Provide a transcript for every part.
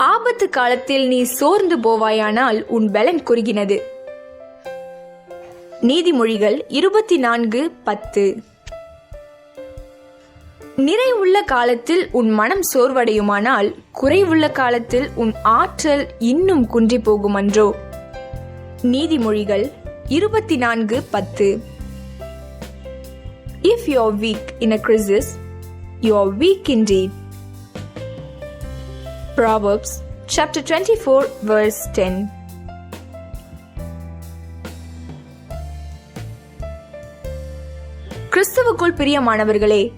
ஆபத்து காலத்தில் நீ சோர்ந்து போவாயானால் உன் பலன் குறுகினது. நீதிமொழிகள் இருபத்தி நான்கு பத்து. நிறைவுள்ள காலத்தில் உன் மனம் சோர்வடையுமானால் குறைவுள்ள காலத்தில் உன் ஆற்றல் இன்னும் குன்றி போகுமன்றோ நீதிமொழிகள் இருபத்தி நான்கு பத்து. If you are weak in a crisis you are weak indeed Proverbs chapter 24 verse 10 கிறிஸ்துவுக்குள் பிரியமானவர்களே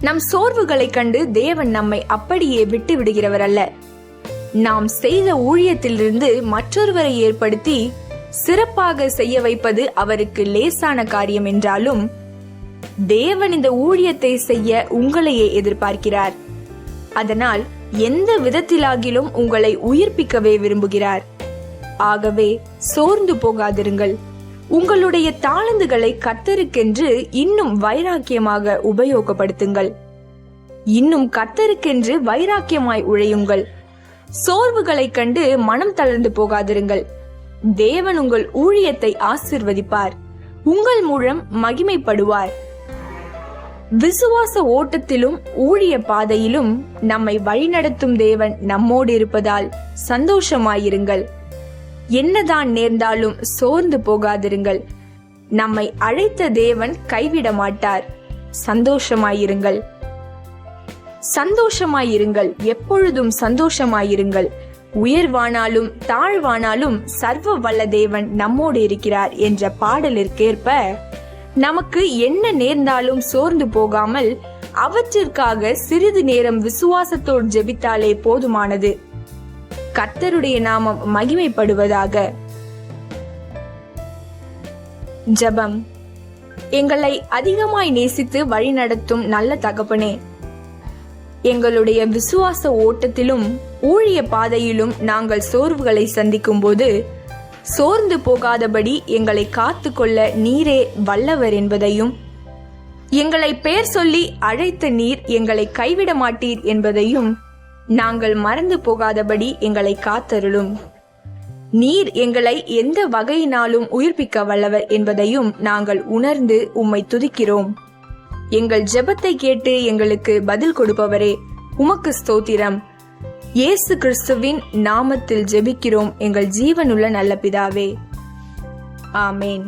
நம் சோர்வுகளைக் கண்டு தேவன் நம்மை அப்படியே விட்டு விடுகிறவர் அல்ல நாம் செய்த ஊழியத்திலிருந்து மற்றொருவரை ஏற்படுத்தி சிறப்பாக செய்ய வைப்பது அவருக்கு லேசான காரியம் என்றாலும் தேவன் இந்த ஊழியத்தை செய்ய உங்களையே எதிர்பார்க்கிறார். அதனால் எந்த விதத்திலாகிலும் உங்களை உயிர்ப்பிக்கவே விரும்புகிறார். ஆகவே சோர்ந்து போகாதிருங்கள். உங்களுடைய தாளந்துகளை கத்தருக்கென்று இன்னும் வைராக்கியமாக உபயோகப்படுத்துங்கள். இன்னும் கத்தருக்கென்று வைராக்கியமாய் உழையுங்கள். சோர்வுகளைக் கண்டு மனம் தளர்ந்து போகாதிருங்கள். தேவன் உங்கள் ஊழியத்தை ஆசிர்வதிப்பார். உங்கள் மூலம் மகிமைப்படுவார். விசுவாச ஓட்டத்திலும் ஊழிய பாதையிலும் நம்மை வழிநடத்தும் தேவன் நம்மோடு இருப்பதால் சந்தோஷமாயிருங்கள். என்னதான் நேர்ந்தாலும் சோர்ந்து போகாதிருங்கள். நம்மை அழைத்த தேவன் கைவிட மாட்டார். சந்தோஷமாயிருங்கள். சந்தோஷமாயிருங்கள். எப்பொழுதும் சந்தோஷமாயிருங்கள். உயர்வானாலும் தாழ்வானாலும் சர்வ வல்ல தேவன் நம்மோடு இருக்கிறார் என்ற பாடலிற்கேற்ப நமக்கு என்ன நேர்ந்தாலும் சோர்ந்து போகாமல் அவற்றிற்காக சிறிது நேரம் விசுவாசத்தோடு ஜெபித்தாலே போதுமானது. கர்த்தருடைய நாமம் மகிமைப்படுவதாக. ஜெபம். எங்களை அதிகமாய் நேசித்து வழிநடத்தும் நல்ல தகப்பனே. எங்களுடைய விசுவாச ஓட்டத்திலும் ஊழிய பாதையிலும் நாங்கள் சோர்வுகளை சந்திக்கும் போது சோர்ந்து போகாதபடி எங்களை காத்துக்கொள்ள நீரே வல்லவர் என்பதையும் எங்களை பெயர் சொல்லி அழைத்த நீர் எங்களை கைவிட மாட்டீர் என்பதையும் நாங்கள் மறந்து போகாதபடி எங்களை காத்தருளும். நீர் எங்களை எந்த வகையினாலும் உயிர்ப்பிக்க வல்லவர் என்பதையும் நாங்கள் உணர்ந்து உம்மை துதிக்கிறோம். எங்கள் ஜெபத்தை கேட்டு எங்களுக்கு பதில் கொடுப்பவரே உமக்கு ஸ்தோத்திரம். இயேசு கிறிஸ்துவின் நாமத்தில் ஜெபிக்கிறோம். எங்கள் ஜீவனுள்ள நல்ல பிதாவே. ஆமேன்.